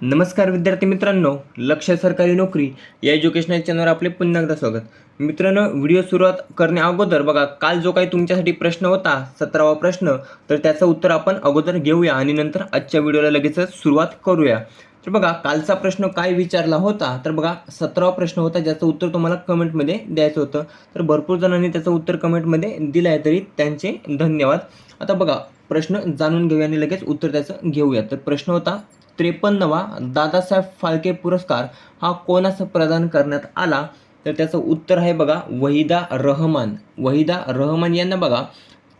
नमस्कार विद्यार्थी मित्रांनो लक्ष सरकारी नोकरी या एज्युकेशनल चॅनलवर आपले पुन्हा एकदा स्वागत. मित्रांनो व्हिडिओ सुरुवात करण्या अगोदर बघा काल जो काही तुमच्यासाठी प्रश्न होता सतरावा प्रश्न तर त्याचं उत्तर आपण अगोदर घेऊया आणि नंतर आजच्या व्हिडिओला लगेचच सुरुवात करूया. तर बघा कालचा प्रश्न काय विचारला होता तर बघा सतरावा प्रश्न होता ज्याचं उत्तर तुम्हाला कमेंटमध्ये द्यायचं होतं. तर भरपूर जणांनी त्याचं उत्तर कमेंटमध्ये दिलं आहे तरी त्यांचे धन्यवाद. आता बघा प्रश्न जाणून घेऊया आणि लगेच उत्तर त्याचं घेऊया. तर प्रश्न होता त्रेपन्नवा दादासाहेब फाळके पुरस्कार हा कोणास प्रदान करण्यात आला? तर त्याचं उत्तर आहे बघा वहिदा रहमान. वहिदा रहमान यांना बघा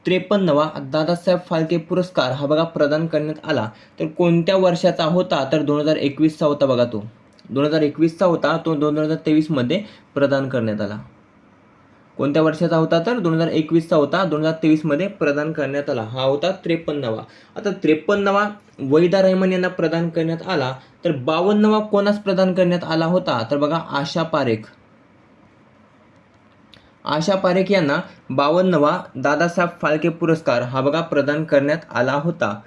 त्रेपन्नवा दादासाहेब फाळके पुरस्कार हा बघा प्रदान करण्यात आला. तर कोणत्या वर्षाचा होता? तर दोन हजार एकवीसचा होता बघा तो. दोन हजार एकवीसचा होता तो दोन हजार तेवीसमध्ये प्रदान करण्यात आला. कोणत्या वर्षाचा होता तर? दोन हजार एकवीसचा होता. दोन हजार तेवीसमध्ये प्रदान करण्यात आला. हा होता त्रेपन्नवा. आता त्रेपन्नवा वैदा रहमान यांना प्रदान करण्यात आला. तर बावन्नवा कोणास प्रदान करण्यात आला होता? तर बघा आशा पारेख. आशा पारेख यांना बावन्नवा दादासाहेब फाळके पुरस्कार हा बघा प्रदान करण्यात आला होता.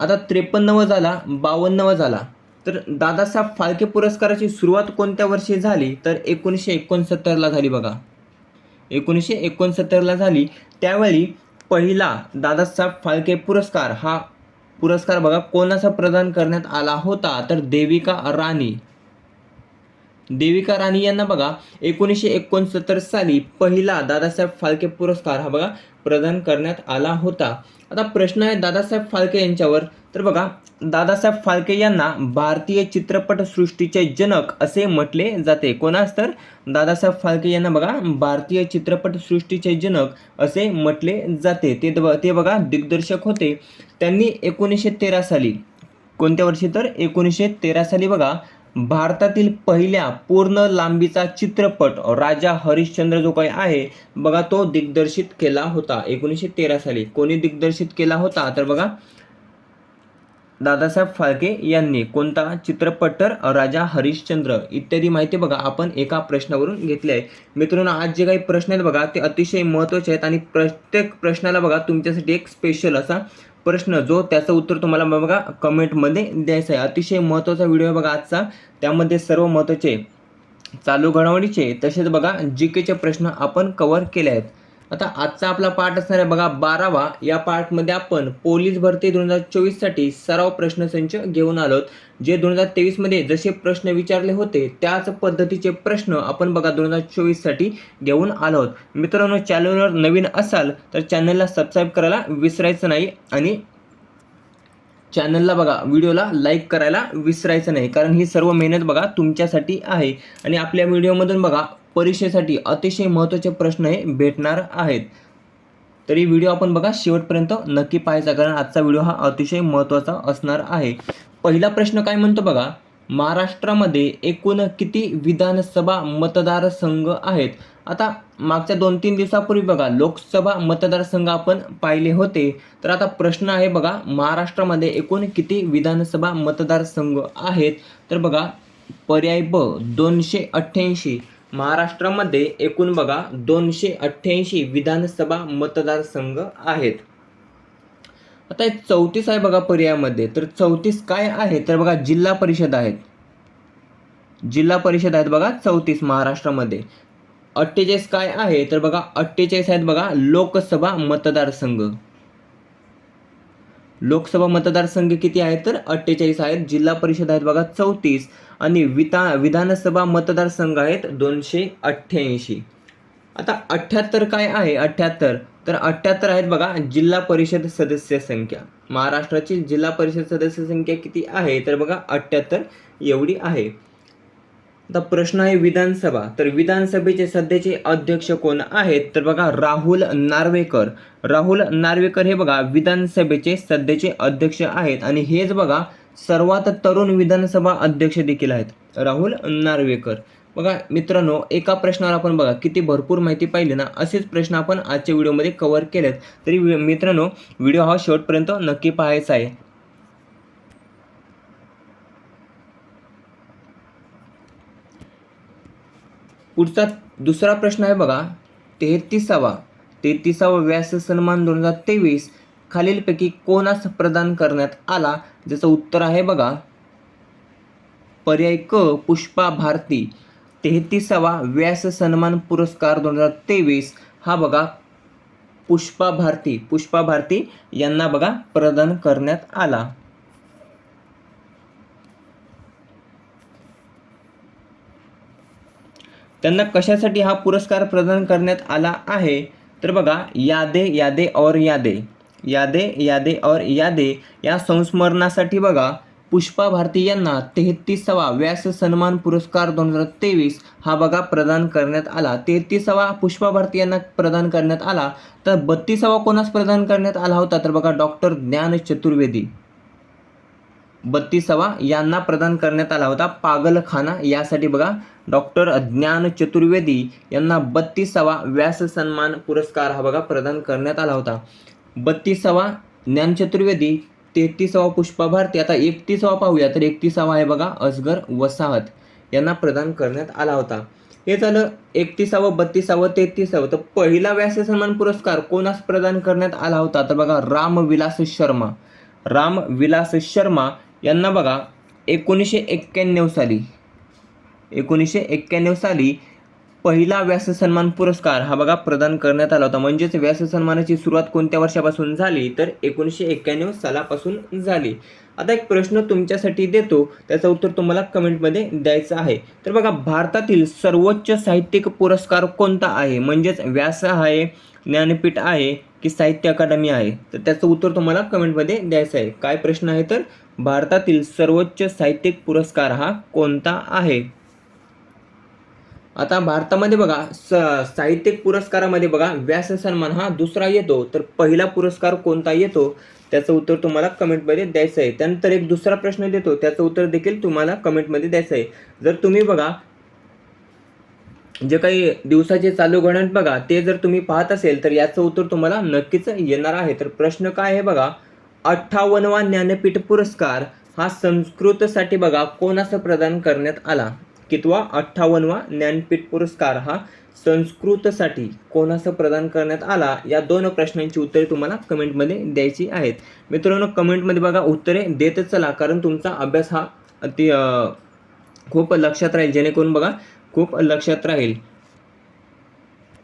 आता त्रेपन्नवा झाला बावन्नवा झाला. तर दादासाहेब फाळके पुरस्काराची सुरुवात कोणत्या वर्षी झाली? तर एकोणीसशे एकोणसत्तरला झाली बघा. एकोणीसशे एकोणसत्तरला झाली. त्यावेळी पहिला दादासाहेब फाळके पुरस्कार हा पुरस्कार बघा कोणाचा प्रदान करण्यात आला होता? तर देविका राणी. देविका राणी यांना बघा एकोणीसशे एकोणसत्तर साली पहिला दादासाहेब फाळके पुरस्कार हा बघा प्रदान करण्यात आला होता. आता प्रश्न आहे दादासाहेब फाळके यांच्यावर तर बघा दादासाहेब फाळके यांना भारतीय चित्रपटसृष्टीचे जनक असे म्हटले जाते. कोणास तर? दादासाहेब फाळके यांना बघा भारतीय चित्रपटसृष्टीचे जनक असे म्हटले जाते. ते ते बघा दिग्दर्शक होते. त्यांनी एकोणीसशे तेरा साली कोणत्या वर्षी तर? एकोणीसशे तेरा साली बघा भारतातील पहिल्या पूर्ण लांबीचा चित्रपट राजा हरिश्चंद्र जो काही आहे बघा तो दिग्दर्शित केला होता. एकोणीसशे तेरा साली कोणी दिग्दर्शित केला होता? तर बघा दादासाहेब फाळके यांनी कोणता चित्रपट तर राजा हरिश्चंद्र इत्यादी माहिती बघा आपण एका प्रश्नावरून घेतली आहे. मित्रांनो आज जे काही प्रश्न आहेत बघा ते अतिशय महत्त्वाचे आहेत आणि प्रत्येक प्रश्नाला बघा तुमच्यासाठी एक स्पेशल असा प्रश्न जो त्याचं उत्तर तुम्हाला बघा कमेंटमध्ये द्यायचं आहे. अतिशय महत्त्वाचा व्हिडिओ आहे बघा आजचा. त्यामध्ये सर्व महत्त्वाचे चालू घडामोडीचे तसेच बघा जी केचे प्रश्न आपण कवर केले आहेत. आता आजचा आपला पाठ असणार आहे बघा बारावा. या पार्टमध्ये आपण पोलीस भरती दोन हजार चोवीससाठी सराव प्रश्नसंच घेऊन आलोत. जे दोन हजार तेवीसमध्ये जसे प्रश्न विचारले होते त्याच पद्धतीचे प्रश्न आपण बघा दोन हजार चोवीससाठी घेऊन आलो आहोत मित्रांनो चॅनलवर नवीन असाल तर चॅनलला सबस्क्राईब करायला विसरायचं नाही आणि चॅनलला बघा व्हिडिओला लाईक करायला विसरायचं नाही कारण ही सर्व मेहनत बघा तुमच्यासाठी आहे. आणि आपल्या व्हिडिओमधून बघा परीक्षेसाठी अतिशय महत्त्वाचे प्रश्न हे भेटणार आहेत. तरी व्हिडिओ आपण बघा शेवटपर्यंत नक्की पाहायचा कारण आजचा व्हिडिओ हा अतिशय महत्त्वाचा असणार आहे. पहिला प्रश्न काय म्हणतो बघा महाराष्ट्रामध्ये एकूण किती विधानसभा मतदारसंघ आहेत? आता मागच्या दोन तीन दिवसापूर्वी बघा लोकसभा मतदारसंघ आपण पाहिले होते. तर आता प्रश्न आहे बघा महाराष्ट्रामध्ये एकूण किती विधानसभा मतदारसंघ आहेत? तर बघा पर्याय ब दोनशे अठ्ठ्याऐंशी. महाराष्ट्रामध्ये एकूण बघा दोनशे अठ्ठ्याऐंशी विधानसभा मतदारसंघ आहेत. आता चौतीस आहे बघा पर्यायामध्ये. तर चौतीस काय आहे? तर बघा जिल्हा परिषद आहेत. जिल्हा परिषद आहेत बघा चौतीस महाराष्ट्रामध्ये. अठ्ठेचाळीस काय आहे? तर बघा अठ्ठेचाळीस आहेत बघा लोकसभा मतदारसंघ. लोकसभा मतदारसंघ किती आहेत तर अठ्ठेचाळीस आहेत. जिल्हा परिषद आहेत बघा चौतीस. आणि विता विधानसभा मतदारसंघ आहेत दोनशे अठ्ठ्याऐंशी. आता अठ्ठ्याहत्तर काय आहे? अठ्ठ्याहत्तर. तर अठ्ठ्याहत्तर आहेत बघा जिल्हा परिषद सदस्य संख्या. महाराष्ट्राची जिल्हा परिषद सदस्य संख्या किती आहे? तर बघा अठ्ठ्याहत्तर एवढी आहे. आता प्रश्न आहे विधानसभा. तर विधानसभेचे सध्याचे अध्यक्ष कोण आहेत? तर बघा राहुल नार्वेकर. राहुल नार्वेकर हे बघा विधानसभेचे सध्याचे अध्यक्ष आहेत. आणि हेच बघा सर्वात तरुण विधानसभा अध्यक्ष देखील आहेत. राहुल नार्वेकर. बघा मित्रांनो एका प्रश्नावर आपण बघा किती भरपूर माहिती पाहिली ना असेच प्रश्न आपण आजच्या व्हिडिओमध्ये कव्हर केलेत. तरी मित्रांनो व्हिडिओ हा शेवटपर्यंत नक्की पाहायचा आहे. पुढचा दुसरा प्रश्न आहे बघा तेहतीसावा. तेहतीसावा व्यास सन्मान दोन हजार तेवीस. खालीलपैकी कोणास प्रदान करण्यात आला? ज्याचं उत्तर आहे बघा. पर्याय क पुष्पा भारती. तेहतीसावा व्यास सन्मान पुरस्कार दोन हजार तेवीस. हा बघा. पुष्पा भारती. पुष्पा भारती यांना बघा प्रदान करण्यात आला. त्यांना कशासाठी हा पुरस्कार प्रदान करण्यात आला आहे? तर बघा यादे यादे और यादे. यादे यादे और यादे या संस्मरणासाठी बघा. पुष्पा भारती यांना तेहतीसावा व्यास सन्मान पुरस्कार दोन हजार तेवीस हा बघा प्रदान करण्यात आला. तेहतीसावा पुष्पा भारती यांना प्रदान करण्यात आला. तर बत्तीसावा कोणास प्रदान करण्यात आला होता? तर बघा डॉक्टर ज्ञान चतुर्वेदी. बत्तीसावा यांना प्रदान करण्यात आला होता पागलखाना. यासाठी बघा डॉक्टर ज्ञान चतुर्वेदी यांना बत्तीसावा व्यास सन्मान पुरस्कार हा बघा प्रदान करण्यात आला होता. बत्तीसावा ज्ञान चतुर्वेदी तेहतीसावा पुष्पा भारती आता एकतीसावा पाहूया तर एकतीसावा आहे बघा असगर वसाहत. यांना प्रदान करण्यात आला होता. हे झालं एकतीसावं बत्तीसावं तेहतीसावं. तर पहिला व्यास सन्मान पुरस्कार कोणास प्रदान करण्यात आला होता? तर बघा रामविलास शर्मा. रामविलास शर्मा यांना बघा एकोणीसशे एक्क्याण्णव साली. एकोणीसशे एक्क्याण्णव साली पहिला व्याससन्मान पुरस्कार हा बघा प्रदान करण्यात आला होता. म्हणजेच व्यास सन्मानाची सुरुवात कोणत्या वर्षापासून झाली? तर एकोणीसशे एक्क्याण्णव सालापासून झाली. आता एक प्रश्न तुमच्यासाठी देतो. त्याचं उत्तर तुम्हाला कमेंटमध्ये द्यायचं आहे. तर बघा भारतातील सर्वोच्च साहित्यिक पुरस्कार कोणता आहे? म्हणजेच व्यास आहे ज्ञानपीठ आहे की साहित्य अकादमी आहे? तर त्याचं उत्तर तुम्हाला कमेंटमध्ये द्यायचं आहे. काय प्रश्न आहे तर? भारतातील सर्वोच्च साहित्यिक पुरस्कार हा कोणता आहे? आता भारतामध्ये बघा स साहित्यिक पुरस्कारामध्ये बघा व्यास सन्मान हा दुसरा येतो. तर पहिला पुरस्कार कोणता येतो? त्याचं उत्तर तुम्हाला कमेंटमध्ये द्यायचं आहे. त्यानंतर एक दुसरा प्रश्न देतो. त्याचं उत्तर देखील तुम्हाला कमेंटमध्ये द्यायचं आहे. जर तुम्ही बघा जे काही दिवसाचे चालू घडण बघा ते जर तुम्ही पाहत असेल तर याचं उत्तर तुम्हाला नक्कीच येणार आहे. तर प्रश्न काय आहे बघा अठ्ठावन्नवा ज्ञानपीठ पुरस्कार हा संस्कृतसाठी बघा कोणास प्रदान करण्यात आला? कितवा अठ्ठावन्नवा ज्ञानपीठ पुरस्कार हा संस्कृतसाठी कोणासं प्रदान करण्यात आला? या दोन प्रश्नांची उत्तरे तुम्हाला कमेंटमध्ये द्यायची आहेत. मित्रांनो कमेंटमध्ये बघा उत्तरे देतच चला कारण तुमचा अभ्यास हा अति खूप लक्षात राहील. जेणेकरून बघा खूप लक्षात राहील.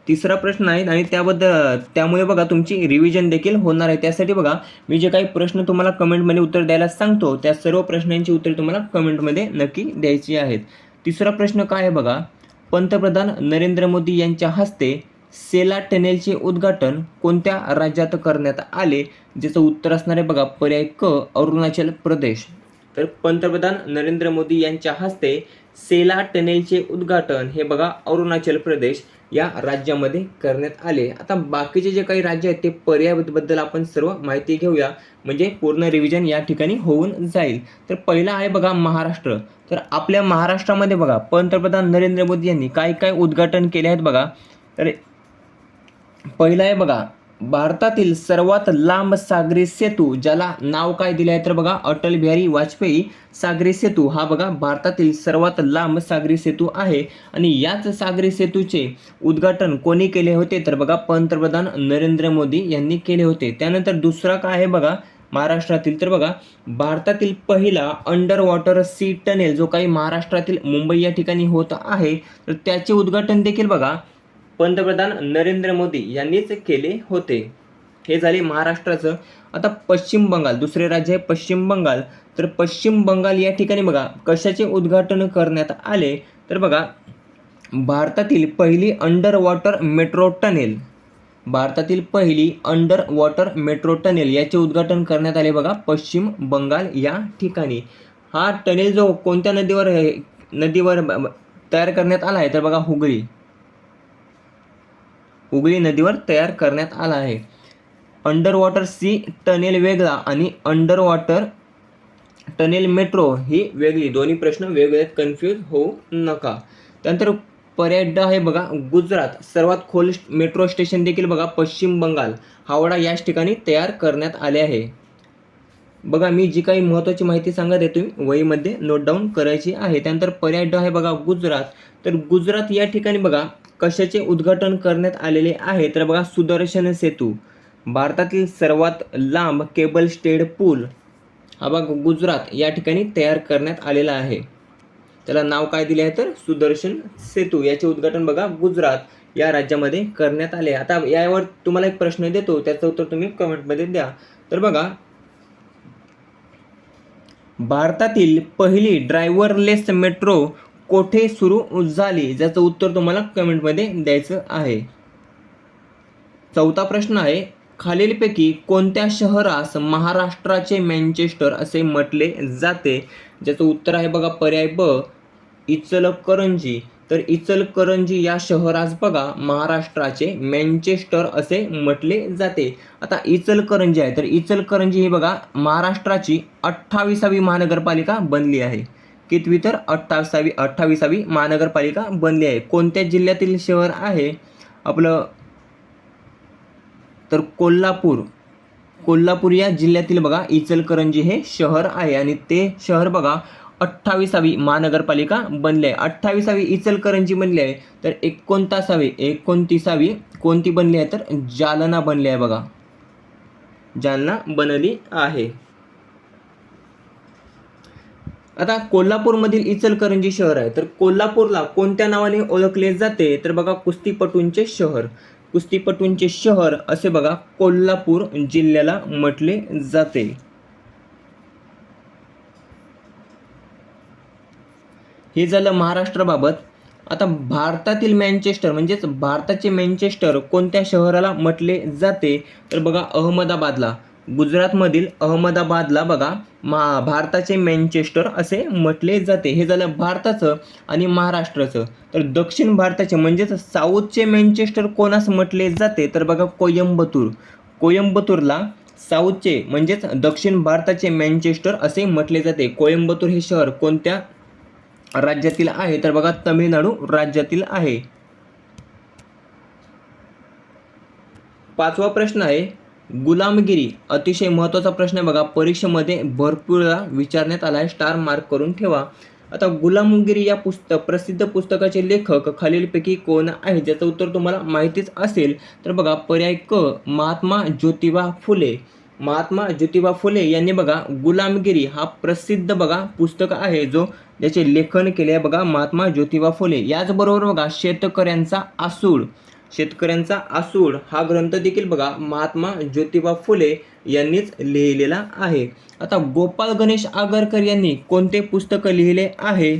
तिसरा प्रश्न आहे आणि त्याबद्दल त्यामुळे बघा तुमची रिव्हिजन देखील होणार आहे. त्यासाठी बघा मी जे काही प्रश्न तुम्हाला कमेंटमध्ये उत्तर द्यायला सांगतो त्या सर्व प्रश्नांची उत्तरे तुम्हाला कमेंटमध्ये नक्की द्यायची आहेत. तिसरा प्रश्न काय आहे बघा? पंतप्रधान नरेंद्र मोदी यांच्या हस्ते सेला टनेलचे उद्घाटन कोणत्या राज्यात करण्यात आले? ज्याचं उत्तर असणार आहे बघा पर्याय क अरुणाचल प्रदेश. तर पंतप्रधान नरेंद्र मोदी यांच्या हस्ते सेला टनेलचे उद्घाटन हे बघा अरुणाचल प्रदेश. या राज्यामध्ये करण्यात आले. आता बाकीचे जे काही राज्य आहेत ते पर्यायाबद्दल आपण सर्व माहिती घेऊया. म्हणजे पूर्ण रिव्हिजन या ठिकाणी होऊन जाईल. तर पहिला आहे बघा महाराष्ट्र. तर आपल्या महाराष्ट्रामध्ये बघा पंतप्रधान नरेंद्र मोदी यांनी काय काय उद्घाटन केले आहेत बघा. तर पहिलं आहे बघा भारतातील सर्वात लांब सागरी सेतू ज्याला नाव काय दिले आहे तर बघा अटल बिहारी वाजपेयी सागरी सेतू. हा बघा भारतातील सर्वात लांब सागरी सेतू आहे. आणि याच सागरी सेतूचे उद्घाटन कोणी केले होते तर बघा पंतप्रधान नरेंद्र मोदी यांनी केले होते. त्यानंतर दुसरा काय आहे बघा महाराष्ट्रातील तर बघा भारतातील पहिला अंडर वॉटर सी टनेल जो काही महाराष्ट्रातील मुंबई या ठिकाणी होत आहे तर त्याचे उद्घाटन देखील बघा पंतप्रधान नरेंद्र मोदी यांनीच केले होते. हे झाले महाराष्ट्राचं. आता पश्चिम बंगाल दुसरे राज्य आहे पश्चिम बंगाल. तर पश्चिम बंगाल या ठिकाणी बघा कशाचे उद्घाटन करण्यात आले? तर बघा भारतातील पहिली अंडर वॉटर मेट्रो टनेल भारतातील पहिली अंडर वॉटर मेट्रो टनेल याचे उद्घाटन करण्यात आले बघा पश्चिम बंगाल या ठिकाणी. हा टनेल जो कोणत्या नदीवर नदीवर तयार करण्यात आला आहे? तर बघा हुगळी. हुगळी नदीवर तयार करण्यात आला आहे. अंडर वॉटर सी टनेल वेगळा आणि अंडर वॉटर टनेल मेट्रो ही वेगळी. दोन्ही प्रश्न वेगळे कन्फ्यूज होऊ नका. त्यानंतर पर्याय हे आहे बघा गुजरात. सर्वात खोल मेट्रो स्टेशन देखील बघा पश्चिम बंगाल. हावडा याच ठिकाणी तयार करण्यात आले आहे. बघा मी जी काही महत्त्वाची माहिती सांगत आहे तुम्ही वहीमध्ये नोट डाऊन करायची आहे. त्यानंतर पर्याय ड आहे बघा गुजरात. तर गुजरात या ठिकाणी बघा कशाचे उद्घाटन करण्यात आलेले आहे? तर बघा सुदर्शन सेतू. भारतातील सर्वात लांब केबल स्टेड पूल हा बघा गुजरात या ठिकाणी तयार करण्यात आलेला आहे. त्याला नाव काय दिले आहे तर? सुदर्शन सेतू. याचे उद्घाटन बघा गुजरात या राज्यामध्ये करण्यात आले आता यावर तुम्हाला एक प्रश्न देतो त्याचं उत्तर तुम्ही कमेंटमध्ये द्या. तर बघा भारतातील पहिली ड्रायव्हरलेस मेट्रो कोठे सुरू झाली? ज्याचं उत्तर तुम्हाला कमेंटमध्ये द्यायचं आहे. चौथा प्रश्न आहे खालीलपैकी कोणत्या शहरास महाराष्ट्राचे मँचेस्टर असे म्हटले जाते? ज्याचं उत्तर आहे बघा पर्याय ब इचलकरंजी. तर इचलकरंजी या शहरास बघा महाराष्ट्राचे मँचेस्टर असे म्हटले जाते. आता इचलकरंजी आहे तर इचलकरंजी हे बघा महाराष्ट्राची अठ्ठावीसावी महानगरपालिका बनली आहे. कितवी तर अठ्ठावीसावी अठ्ठावीसावी महानगरपालिका बनली आहे. कोणत्या जिल्ह्यातील शहर आहे? आपलं तर कोल्हापूर. कोल्हापूर या जिल्ह्यातील बघा इचलकरंजी हे शहर आहे आणि ते शहर बघा अठ्ठावीसावी महानगरपालिका बनली आहे. अठ्ठावीसावी इचलकरंजी बनली आहे तर एकोणतासावी एकोणतीसावी कोणती बनली आहे? तर जालना बनली आहे बघा. जालना बनली आहे. आता कोल्हापूरमधील इचलकरंजी शहर आहे. तर कोल्हापूरला कोणत्या नावाने ओळखले जाते? तर बघा कुस्तीपटूंचे शहर. कुस्तीपटूंचे शहर असे बघा कोल्हापूर जिल्ह्याला म्हटले जाते. हे झालं महाराष्ट्राबाबत. आता भारतातील मॅनचेस्टर म्हणजेच भारताचे मॅनचेस्टर कोणत्या शहराला म्हटले जाते? तर बघा अहमदाबादला. गुजरातमधील अहमदाबादला बघा मा भारताचे मँचेस्टर असे म्हटले जाते. हे झालं भारताचं आणि महाराष्ट्राचं. तर दक्षिण भारताचे म्हणजेच साऊथचे मँचेस्टर कोणास म्हटले जाते? तर बघा कोयंबतूर. कोयंबतूरला साऊथचे म्हणजेच दक्षिण भारताचे मँचेस्टर असे म्हटले जाते. कोयंबतूर हे शहर कोणत्या राज्यातील आहे? तर बघा तमिळनाडू राज्यातील आहे. पाचवा प्रश्न आहे गुलामगिरी अतिशय महत्त्वाचा प्रश्न आहे बघा. परीक्षेमध्ये भरपूर वेळा विचारण्यात आला आहे स्टार मार्क करून ठेवा. आता गुलामगिरी या पुस्तक प्रसिद्ध पुस्तकाचे लेखक खालीलपैकी कोण आहे ज्याचं उत्तर तुम्हाला माहितीच असेल तर बघा पर्याय क महात्मा ज्योतिबा फुले. महात्मा ज्योतिबा फुले यांनी बघा गुलामगिरी हा प्रसिद्ध बघा पुस्तक आहे जो ज्याचे लेखन केले आहे बघा महात्मा ज्योतिबा फुले. याचबरोबर बघा शेतकऱ्यांचा आसूड. शेतकऱ्यांचा आसूड हा ग्रंथ देखील बघा महात्मा ज्योतिबा फुले यांनीच लिहिलेला आहे. आता गोपाळ गणेश आगरकर यांनी कोणते पुस्तक लिहिले आहे?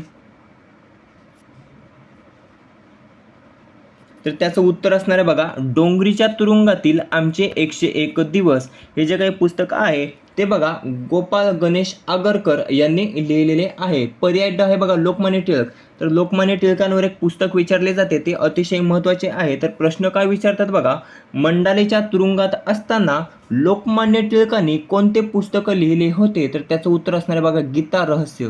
तर त्याचं उत्तर असणार आहे बघा डोंगरीच्या तुरुंगातील आमचे एकशे एक दिवस. हे जे काही पुस्तक आहे ते बघा गोपाळ गणेश आगरकर यांनी लिहिलेले आहे. पर्याय ड आहे बघा लोकमान्य टिळक. तर लोकमान्य टिळकांवर एक पुस्तक विचारले जाते ते अतिशय महत्त्वाचे आहे. तर प्रश्न काय विचारतात बघा मंडालेच्या तुरुंगात असताना लोकमान्य टिळकांनी कोणते पुस्तक लिहिले होते? तर त्याचं उत्तर असणार आहे बघा गीता रहस्य.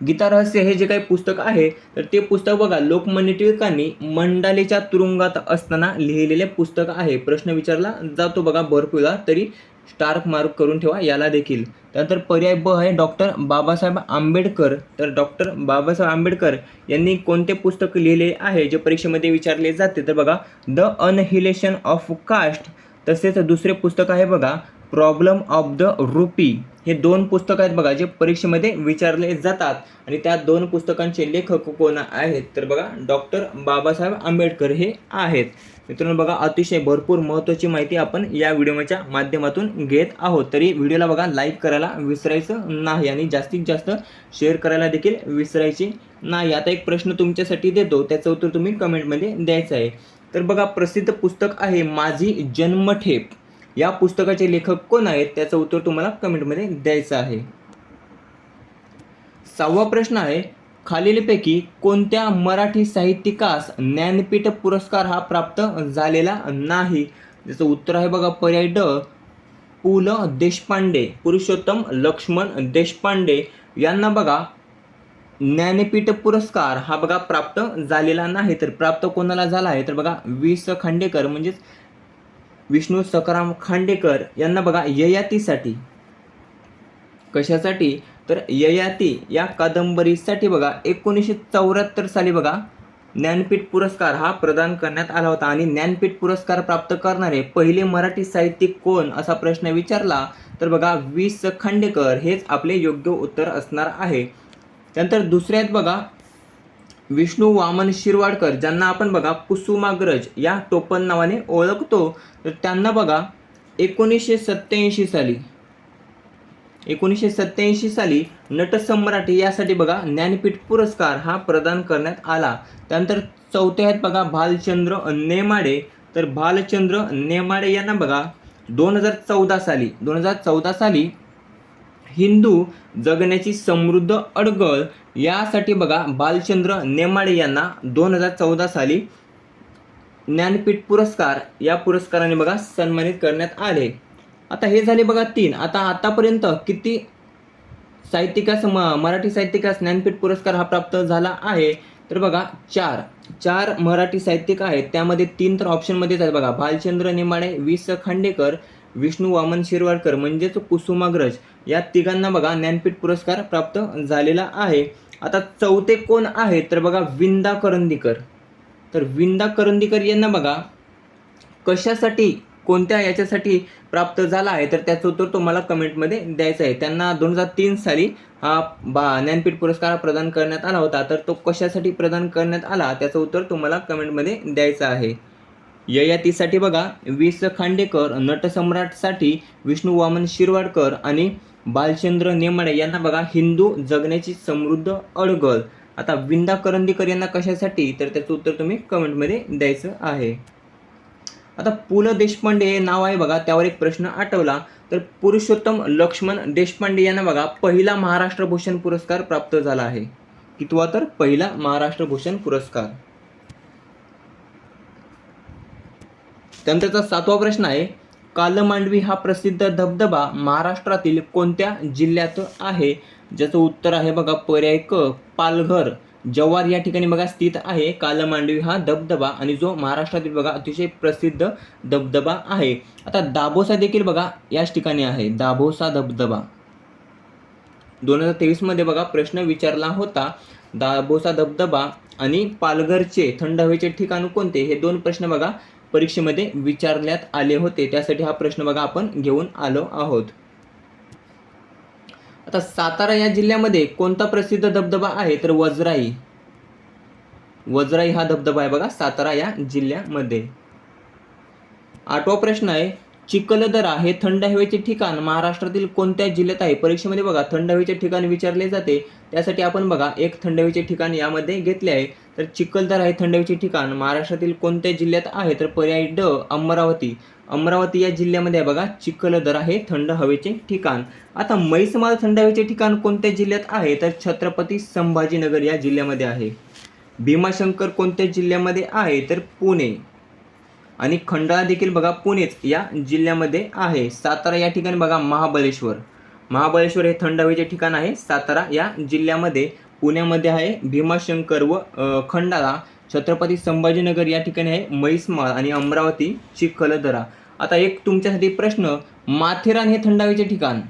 गीता रहस्य हे जे काही पुस्तक आहे तर ते पुस्तक बघा लोकमान्य टिळकांनी मंडालेच्या तुरुंगात असताना लिहिलेले पुस्तक आहे. प्रश्न विचारला जातो बघा भरपूरला तरी स्टार्क मार्क करून ठेवा याला देखील. त्यानंतर पर्याय ब आहे डॉक्टर बाबासाहेब आंबेडकर. तर डॉक्टर बाबासाहेब आंबेडकर यांनी कोणते पुस्तक लिहिले आहे जे परीक्षेमध्ये विचारले जाते? तर बघा द अनहिलेशन ऑफ कास्ट तसेच दुसरे पुस्तक आहे बघा प्रॉब्लम ऑफ द रुपी. हे दोन पुस्तकं आहेत बघा जे परीक्षेमध्ये विचारले जातात. आणि त्या दोन पुस्तकांचे लेखक कोण आहेत? तर बघा डॉक्टर बाबासाहेब आंबेडकर हे आहेत. मित्रांनो बघा अतिशय भरपूर महत्त्वाची माहिती आपण या व्हिडिओच्या माध्यमातून घेत आहोत. तरी व्हिडिओला बघा लाईक करायला विसरायचं नाही आणि जास्तीत जास्त शेअर करायला देखील विसरायचे नाही. आता एक प्रश्न तुमच्यासाठी देतो त्याचं उत्तर तुम्ही कमेंटमध्ये द्यायचं आहे. तर बघा प्रसिद्ध पुस्तक आहे माझी जन्मठेप. या पुस्तकाचे लेखक कोण आहेत त्याचं उत्तर तुम्हाला कमेंटमध्ये द्यायचं आहे. सहावा प्रश्न आहे खालीलपैकी कोणत्या मराठी साहित्यिकास ज्ञानपीठ पुरस्कार हा प्राप्त झालेला नाही? त्याचं उत्तर आहे बघा पर्याय ड पु ल देशपांडे पुरुषोत्तम लक्ष्मण देशपांडे यांना बघा ज्ञानपीठ पुरस्कार हा बघा प्राप्त झालेला नाही. तर प्राप्त कोणाला झाला आहे? तर बघा वि स खांडेकर म्हणजेच विष्णू सकाराम खांडेकर यांना बघा ययातीसाठी. कशासाठी? तर ययाती या कादंबरीसाठी बघा एकोणीसशे चौऱ्याहत्तर साली बघा ज्ञानपीठ पुरस्कार हा प्रदान करण्यात आला होता. आणि ज्ञानपीठ पुरस्कार प्राप्त करणारे पहिले मराठी साहित्यिक कोण असा प्रश्न विचारला तर बघा वी स खांडेकर. हेच आपले योग्य उत्तर असणार आहे. त्यानंतर दुसऱ्यात आहेत बघा विष्णू वामन शिरवाडकर ज्यांना आपण बघा कुसुमाग्रज या टोपण नावाने ओळखतो तर त्यांना बघा एकोणीसशे सत्याऐंशी साली एकोणीसशे सत्त्याऐंशी साली नटसम्राट यासाठी बघा ज्ञानपीठ पुरस्कार हा प्रदान करण्यात आला. त्यानंतर चौथे आहेत बघा भालचंद्र नेमाडे. तर भालचंद्र नेमाडे यांना बघा दोन हजार चौदा साली दोन हजार चौदा साली हिंदू जगण्याची समृद्ध अडगळ यासाठी बघा बालचंद्र नेमाडे यांना दोन हजार चौदा साली ज्ञानपीठ पुरस्कार या पुरस्काराने बघा सन्मानित करण्यात आले. आता हे झाले बघा तीन. आता आतापर्यंत किती साहित्यिकास म मराठी साहित्यिकास ज्ञानपीठ पुरस्कार हा प्राप्त झाला आहे? तर बघा चार. चार मराठी साहित्यिक आहेत. त्यामध्ये तीन तर ऑप्शनमध्येच आहेत बघा. भालचंद्र नेमाडे वि स खांडेकर विष्णू वामन शिरवाडकर म्हणजेच कुसुमाग्रज या तिघांना बघा ज्ञानपीठ पुरस्कार प्राप्त झालेला आहे. आता चौथे कोण आहेत तर बघा विंदा करंदीकर. तर विंदा करंदीकर यांना बघा कशासाठी कोणत्या याच्यासाठी प्राप्त झाला आहे? तर त्याचं उत्तर तुम्हाला कमेंटमध्ये द्यायचं आहे. त्यांना दोन हजार तीन साली हा बा ज्ञानपीठ पुरस्कार प्रदान करण्यात आला होता. तर तो कशासाठी प्रदान करण्यात आला? त्याचं उत्तर तुम्हाला कमेंटमध्ये द्यायचं आहे. ययातीसाठी बघा वि स खांडेकर नटसम्राटसाठी विष्णू वामन शिरवाडकर आणि बालचंद्र नेमाडे यांना बघा हिंदू जगण्याची समृद्ध अडगळ आता विंदा करंदीकर यांना कशासाठी? तर त्याचं उत्तर तुम्ही कमेंटमध्ये द्यायचं आहे. आता पु ल देशपांडे हे नाव आहे बघा त्यावर एक प्रश्न आठवला. तर पुरुषोत्तम लक्ष्मण देशपांडे यांना बघा पहिला महाराष्ट्र भूषण पुरस्कार प्राप्त झाला आहे. कितवा तर? पहिला महाराष्ट्र भूषण पुरस्कार. त्यानंतरचा सातवा प्रश्न आहे कालमांडवी हा प्रसिद्ध धबधबा महाराष्ट्रातील कोणत्या जिल्ह्यात आहे? ज्याचं उत्तर आहे बघा पर्याय क पालघर. जव्हार या ठिकाणी बघा स्थित आहे कालमांडवी हा धबधबा आणि जो महाराष्ट्रातील बघा अतिशय प्रसिद्ध धबधबा आहे. आता दाभोसा देखील बघा याच ठिकाणी आहे दाभोसा धबधबा. दोन हजार तेवीसमध्ये बघा प्रश्न विचारला होता दाभोसा धबधबा आणि पालघरचे थंड हवेचे ठिकाण कोणते? हे दोन प्रश्न बघा परीक्षेमध्ये विचारण्यात आले होते. त्यासाठी हा प्रश्न बघा आपण घेऊन आलो आहोत. आता सातारा या जिल्ह्यामध्ये कोणता प्रसिद्ध धबधबा आहे? तर वजराई. वजराई हा धबधबा आहे बघा सातारा या जिल्ह्यामध्ये. आठवा प्रश्न आहे चिखलदरा हे थंड हवेचे ठिकाण महाराष्ट्रातील कोणत्या जिल्ह्यात आहे? परीक्षेमध्ये बघा थंड हवेचे ठिकाण विचारले जाते. त्यासाठी आपण बघा एक थंड हवेचे ठिकाण यामध्ये घेतले आहे. तर चिखलदरा हे थंड हवेचे ठिकाण महाराष्ट्रातील कोणत्या जिल्ह्यात आहे? तर पर्याय ड अमरावती. अमरावती या जिल्ह्यामध्ये आहे बघा चिखलदरा हे थंड हवेचे ठिकाण. आता मैसमाल थंड हवेचे ठिकाण कोणत्या जिल्ह्यात आहे? तर छत्रपती संभाजीनगर या जिल्ह्यामध्ये आहे. भीमाशंकर कोणत्या जिल्ह्यामध्ये आहे? तर पुणे. आणि खंडाळा देखील बघा पुणेच या जिल्ह्यामध्ये आहे. सातारा या ठिकाणी बघा महाबळेश्वर. महाबळेश्वर हे थंड हवेचे ठिकाण आहे. सातारा या जिल्ह्यामध्ये पुण्यामध्ये आहे. भीमाशंकर व खंडाळा छत्रपती संभाजीनगर या ठिकाणी आहे. म्हैसमाळ आणि अमरावती चिखलदरा. आता एक तुमच्यासाठी प्रश्न माथेरान हे थंड हवेचे ठिकाण.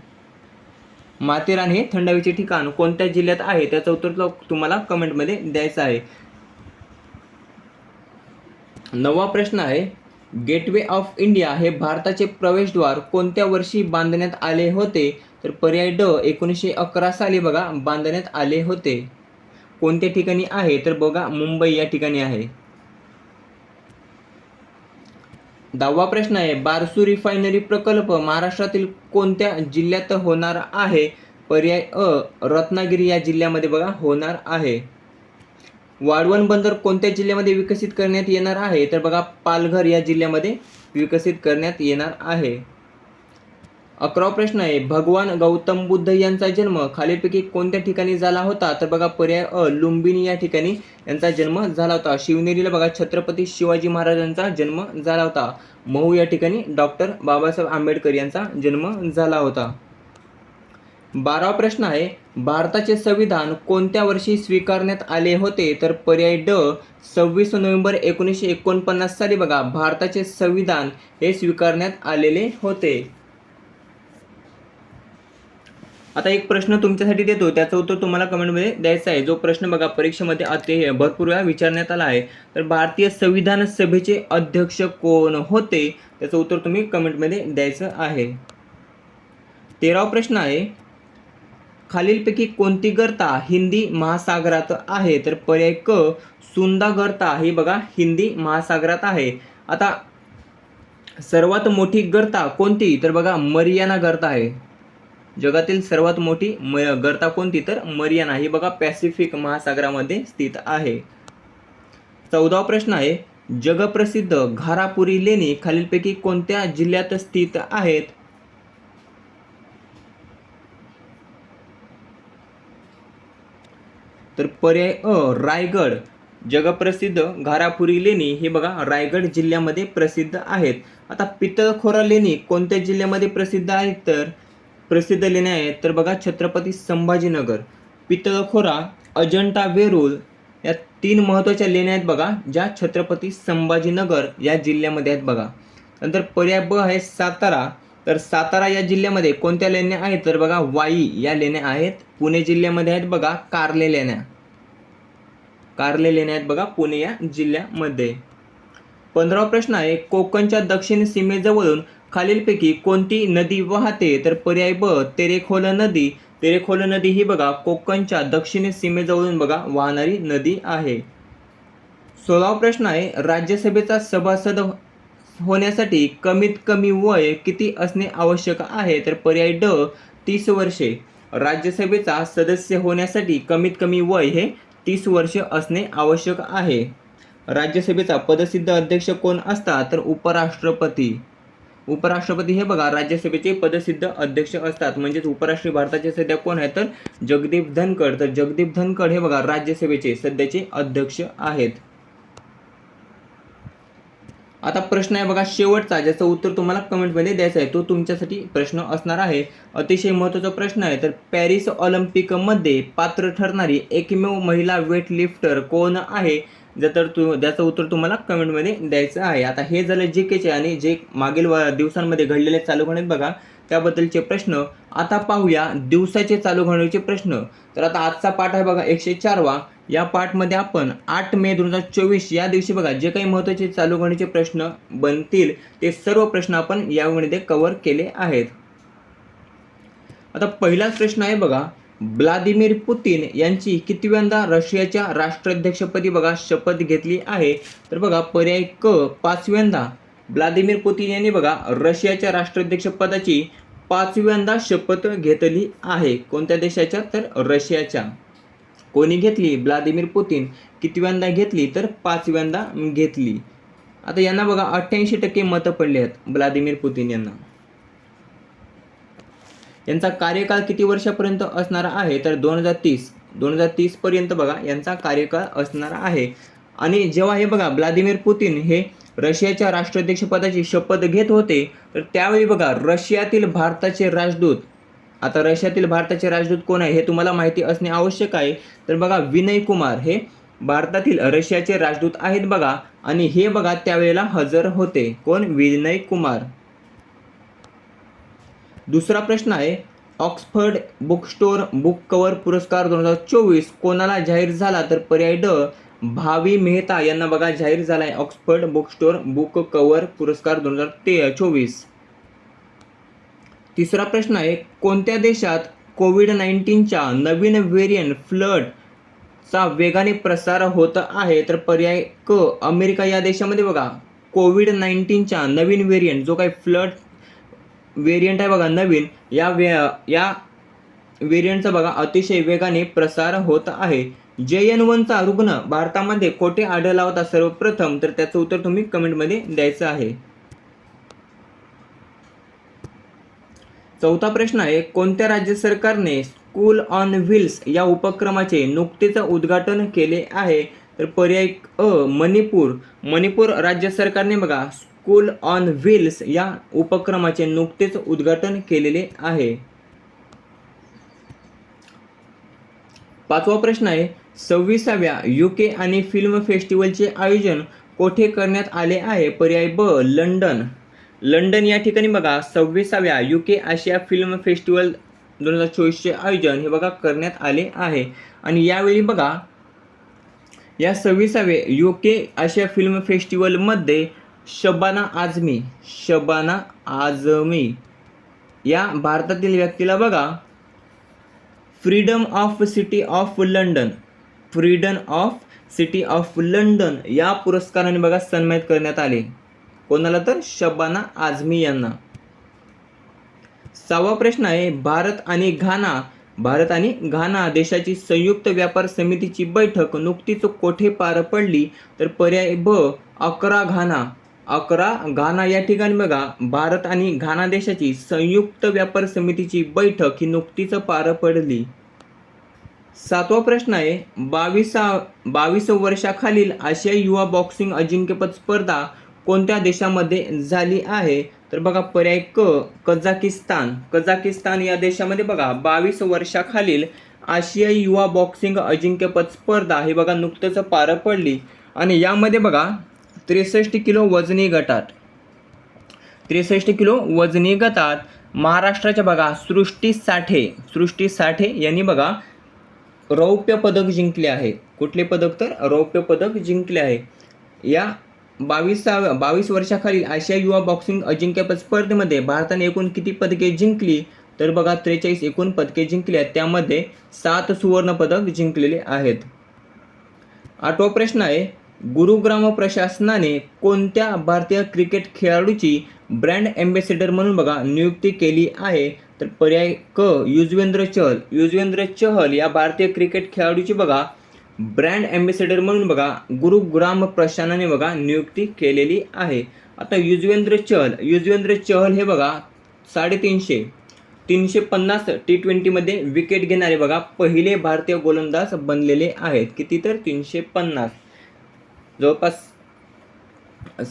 माथेरान हे थंड हवेचे ठिकाण कोणत्या जिल्ह्यात आहे? त्याचं उत्तर तुम्हाला कमेंटमध्ये द्यायचं आहे. नववा प्रश्न आहे गेटवे ऑफ इंडिया हे भारताचे प्रवेशद्वार कोणत्या वर्षी बांधण्यात आले होते? तर पर्याय ड एकोणीसशे अकरा साली बघा बांधण्यात आले होते. कोणत्या ठिकाणी आहे? तर बघा मुंबई या ठिकाणी आहे. दहावा प्रश्न आहे बारसू रिफायनरी प्रकल्प महाराष्ट्रातील कोणत्या जिल्ह्यात होणार आहे? पर्याय अ रत्नागिरी या जिल्ह्यामध्ये बघा होणार आहे. वाढवण बंदर कोणत्या जिल्ह्यामध्ये विकसित करण्यात येणार आहे? तर बघा पालघर या जिल्ह्यामध्ये विकसित करण्यात येणार आहे. अकरावा प्रश्न आहे भगवान गौतम बुद्ध यांचा जन्म खालीलपैकी कोणत्या ठिकाणी झाला होता? तर बघा पर्याय अ लुंबिनी या ठिकाणी यांचा जन्म झाला होता. शिवनेरीला बघा छत्रपती शिवाजी महाराजांचा जन्म झाला होता. महू या ठिकाणी डॉक्टर बाबासाहेब आंबेडकर यांचा जन्म झाला होता. बारावा प्रश्न आहे भारताचे संविधान कोणत्या वर्षी स्वीकारण्यात आले होते? तर पर्याय ड सव्वीस नोव्हेंबर एकोणीसशे एकोणपन्नास साली बघा भारताचे संविधान हे स्वीकारण्यात आलेले होते. आता एक प्रश्न तुमच्यासाठी देतो त्याचं उत्तर तुम्हाला कमेंटमध्ये द्यायचं आहे. जो प्रश्न बघा परीक्षेमध्ये अति भरपूर वेळा विचारण्यात आला आहे. तर भारतीय संविधान सभेचे अध्यक्ष कोण होते? त्याचं उत्तर तुम्ही कमेंटमध्ये द्यायचं आहे. तेरावा प्रश्न आहे खालीलपैकी कोणती गर्ता हिंदी महासागरात आहे? तर पर्याय क सुंदा गर्ता. ही बघा हिंदी महासागरात आहे. आता सर्वात मोठी गर्ता कोणती? तर बघा मरियाना गर्ता आहे. जगातील सर्वात मोठी म गर्ता कोणती? तर मरियाना. ही बघा पॅसिफिक महासागरामध्ये स्थित आहे. चौदावा प्रश्न आहे जगप्रसिद्ध घारापुरी लेणी खालीलपैकी कोणत्या जिल्ह्यात स्थित आहेत? तर पर्याय अ रायगड. जगप्रसिद्ध घारापुरी लेणी हे बघा रायगड जिल्ह्यामध्ये प्रसिद्ध आहेत. आता पितळखोरा लेणी कोणत्या जिल्ह्यामध्ये प्रसिद्ध आहेत तर प्रसिद्ध लेण्या आहेत तर बघा छत्रपती संभाजीनगर. पितळखोरा अजंठा वेरूळ या तीन महत्त्वाच्या लेण्या आहेत बघा ज्या छत्रपती संभाजीनगर या जिल्ह्यामध्ये आहेत बघा. नंतर पर्याय ब आहे सातारा. तर सातारा या जिल्ह्यामध्ये कोणत्या लेण्या आहेत? तर बघा वाई या लेण्या आहेत. पुणे जिल्ह्यामध्ये आहेत बघा कार्ले लेण्या. कार्ले लेण्या आहेत बघा पुणे या जिल्ह्यामध्ये. पंधरावा प्रश्न आहे कोकणच्या दक्षिण सीमेजवळून खालीलपैकी कोणती नदी वाहते? तर पर्याय ब तेरेखोल नदी. तेरेखोल नदी ही बघा कोकणच्या दक्षिण सीमेजवळून बघा वाहणारी नदी आहे. सोळावा प्रश्न आहे राज्यसभेचा सभासद होण्यासाठी कमीत कमी वय किती असणे आवश्यक आहे तर पर्याय ड तीस वर्षे. राज्यसभेचा सदस्य होण्यासाठी कमीत कमी वय हे तीस वर्ष असणे आवश्यक आहे. राज्यसभेचा पदसिद्ध अध्यक्ष कोण असतात तर उपराष्ट्रपती. उपराष्ट्रपती हे बघा राज्यसभेचे पदसिद्ध अध्यक्ष असतात. म्हणजेच उपराष्ट्रीय भारताचे सध्या कोण आहेत तर जगदीप धनखड. तर जगदीप धनखड हे बघा राज्यसभेचे सध्याचे अध्यक्ष आहेत. आता प्रश्न आहे बघा शेवटचा ज्याचं उत्तर तुम्हाला कमेंटमध्ये द्यायचं आहे तो तुमच्यासाठी प्रश्न असणार आहे. अतिशय महत्त्वाचा प्रश्न आहे तर पॅरिस ऑलिम्पिकमध्ये पात्र ठरणारी एकमेव महिला वेट लिफ्टर कोण आहे? जर तर तू त्याचं उत्तर तुम्हाला कमेंटमध्ये द्यायचं आहे. आता हे झालं जे केचे आणि जे मागील व दिवसांमध्ये घडलेले चालू घडत बघा त्याबद्दलचे प्रश्न. आता पाहूया दिवसाचे चालू घडण्याचे प्रश्न. तर आता आजचा पाठ आहे बघा एकशे चारवा. या पाठमध्ये आपण आठ मे दोन हजार चोवीस या दिवशी बघा जे काही महत्त्वाचे चालू घडीचे प्रश्न बनतील ते सर्व प्रश्न आपण यामध्ये कव्हर केले आहेत. आता पहिलाच प्रश्न आहे बघा व्लादिमीर पुतीन यांची कितव्यांदा रशियाच्या राष्ट्राध्यक्षपदी बघा शपथ घेतली आहे? तर बघा पर्याय क पाचव्यांदा व्लादिमीर पुतीन यांनी बघा रशियाच्या राष्ट्राध्यक्षपदाची पाचव्यांदा शपथ घेतली आहे. कोणत्या देशाच्या? तर रशियाच्या. कोणी घेतली? Vladimir Putin. कितव्यांदा घेतली? तर पाचव्यांदा घेतली. आता यांना बघा अठ्ठ्याऐंशी टक्के मतं पडली आहेत व्लादिमीर पुतीन यांना. यांचा कार्यकाळ किती वर्षापर्यंत असणार आहे? तर दोन हजार तीस. दोन हजार तीस पर्यंत बघा यांचा कार्यकाळ असणार आहे. आणि जेव्हा हे बघा व्लादिमीर पुतीन हे रशियाच्या राष्ट्राध्यक्षपदाची शपथ घेत होते तर त्यावेळी बघा रशियातील भारताचे राजदूत आता रशियातील भारताचे राजदूत कोण आहे हे तुम्हाला माहिती असणे आवश्यक आहे. तर बघा विनय कुमार हे भारतातील रशियाचे राजदूत आहेत बघा. आणि हे बघा त्यावेळेला हजर होते. कोण? विनय कुमार. दुसरा प्रश्न आहे Oxford book store book cover पुरस्कार दोन हजार चोवीस कोणाला जाहीर झाला? तर पर्याय ड भावी मेहता यांना बघा जाहीर झाला आहे Oxford book store book cover पुरस्कार दोन हजार ते चोवीस. तिसरा प्रश्न आहे कोणत्या देशात कोविड नाईन्टीनच्या नवीन व्हेरियंट फ्लडचा वेगाने प्रसार होत आहे? तर पर्याय क अमेरिका या देशामध्ये बघा. कोविड नाईन्टीनच्या नवीन व्हेरियंट जो काही फ्लड व्हेरियंट आहे बघा नवीन या वे या व्हेरियंटचा बघा अतिशय वेगाने प्रसार होत आहे. जे एन वनचा रुग्ण भारतामध्ये कोठे आढळला होता सर्वप्रथम? तर त्याचं उत्तर तुम्ही कमेंटमध्ये द्यायचं आहे. चौथा प्रश्न आहे कोणत्या राज्य सरकारने स्कूल ऑन व्हील्स या उपक्रमाचे नुकतेच उद्घाटन केले आहे? तर पर्याय अ मणिपूर. मणिपूर राज्य सरकारने बघा स्कूल ऑन व्हील्स या उपक्रमाचे नुकतेच उद्घाटन केलेले आहे. पाचवा प्रश्न आहे सव्वीसाव्या युके आणि फिल्म फेस्टिवलचे आयोजन कोठे करण्यात आले आहे? पर्याय ब लंडन. लंडन या ठिकाणी बघा सव्वीसाव्या के आशिया फिल्म फेस्टिवल दोन हजार चोवीसचे आयोजन हे बघा करण्यात आले आहे. आणि यावेळी बघा या सव्वीसावे यू के आशिया फिल्म फेस्टिवलमध्ये शबाना आझमी शबाना आझमी या भारतातील व्यक्तीला बघा freedom of city of London freedom of city of London या पुरस्काराने बघा सन्मानित करण्यात आले. कोणाला तर? शबाना आझमी यांना. सहावा प्रश्न आहे भारत आणि घाना. भारत आणि घाना देशाची संयुक्त व्यापार समितीची बैठक नुकतीच कोठे पार पडली? तर पर्याय ब अकरा घाना. अकरा घाना या ठिकाणी बघा भारत आणि घाना देशाची संयुक्त व्यापार समितीची बैठक ही नुकतीच पार पडली. सातवा प्रश्न आहे बावीसा बावीस वर्षाखालील आशियाई युवा बॉक्सिंग अजिंक्यपद स्पर्धा कोणत्या देशामध्ये झाली आहे? तर बघा पर्याय क कझाकिस्तान. कझाकिस्तान या देशामध्ये बघा बावीस वर्षाखालील आशियाई युवा बॉक्सिंग अजिंक्यपद स्पर्धा हे बघा नुकतंच पार पडली. आणि यामध्ये बघा त्रेसष्ट किलो वजनी गटात. त्रेसष्ट किलो वजनी गटात महाराष्ट्राच्या बघा सृष्टी साठे. सृष्टी साठे यांनी बघा रौप्य पदक जिंकले आहे. कुठले पदक तर? रौप्य पदक जिंकले आहे. या बावीसाव्या बावीस वर्षाखालील आशिया युवा बॉक्सिंग अजिंक्यपद स्पर्धेमध्ये भारताने एकूण किती पदके जिंकली? तर बघा त्रेचाळीस एकूण पदके जिंकली आहेत त्यामध्ये सात सुवर्णपदक जिंकलेले आहेत. आठवा प्रश्न आहे गुरुग्राम प्रशासनाने कोणत्या भारतीय क्रिकेट खेळाडूची ब्रँड ॲम्बेसेडर म्हणून बघा नियुक्ती केली आहे? तर पर्याय क युजवेंद्र चहल. युजवेंद्र चहल या भारतीय क्रिकेट खेळाडूची बघा ब्रँड ॲम्बेसेडर म्हणून बघा गुरुग्राम प्रशासनाने बघा नियुक्ती केलेली आहे. आता युजवेंद्र चहल युजवेंद्र चहल हे बघा साडेतीनशे तीनशे पन्नास टी ट्वेंटीमध्ये विकेट घेणारे बघा पहिले भारतीय गोलंदाज बनलेले आहेत. किती तर? तीनशे पन्नास. जवळपास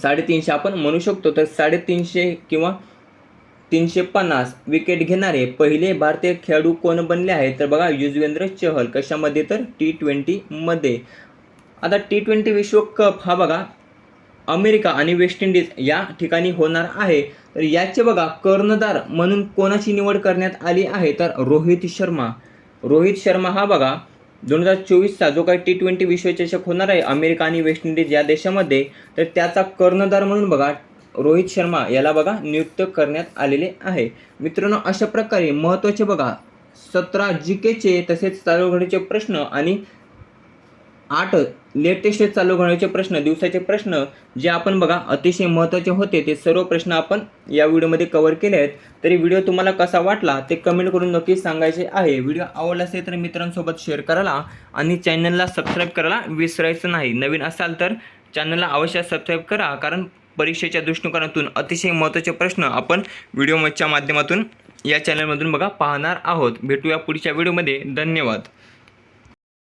साडेतीनशे आपण म्हणू शकतो तर साडेतीनशे किंवा तीनशे पन्नास विकेट घेणारे पहिले भारतीय खेळाडू कोण बनले आहेत? तर बघा युजवेंद्र चहल कशामध्ये? तर टी ट्वेंटीमध्ये आता टी ट्वेंटी विश्वकप हा बघा अमेरिका आणि वेस्ट इंडिज या ठिकाणी होणार आहे. तर याचे बघा कर्णधार म्हणून कोणाची निवड करण्यात आली आहे? तर रोहित शर्मा. रोहित शर्मा हा बघा दोन हजार चोवीसचा जो काही टी ट्वेंटी विश्वचषक होणार आहे अमेरिका आणि वेस्ट इंडिज या देशामध्ये तर त्याचा कर्णधार म्हणून बघा रोहित शर्मा याला बघा नियुक्त करण्यात आलेले आहे. मित्रांनो अशा प्रकारे महत्त्वाचे बघा सतरा जी केचे तसेच चालू घडीचे प्रश्न आणि आठ लेटेस्ट चालू घडीचे प्रश्न दिवसाचे प्रश्न जे आपण बघा अतिशय महत्त्वाचे होते ते सर्व प्रश्न आपण या व्हिडिओमध्ये कव्हर केले आहेत. तरी व्हिडिओ तुम्हाला कसा वाटला ते कमेंट करून नक्कीच सांगायचे आहे. व्हिडिओ आवडला असेल तर मित्रांसोबत शेअर करायला आणि चॅनलला सबस्क्राईब करायला विसरायचं नाही. नवीन असाल तर चॅनलला अवश्य सबस्क्राईब करा कारण परीक्षेच्या दृष्टिकोनातून अतिशय महत्त्वाचे प्रश्न आपण व्हिडिओमच्या माध्यमातून या चॅनलमधून बघा पाहणार आहोत. भेटूया पुढच्या व्हिडिओमध्ये. धन्यवाद.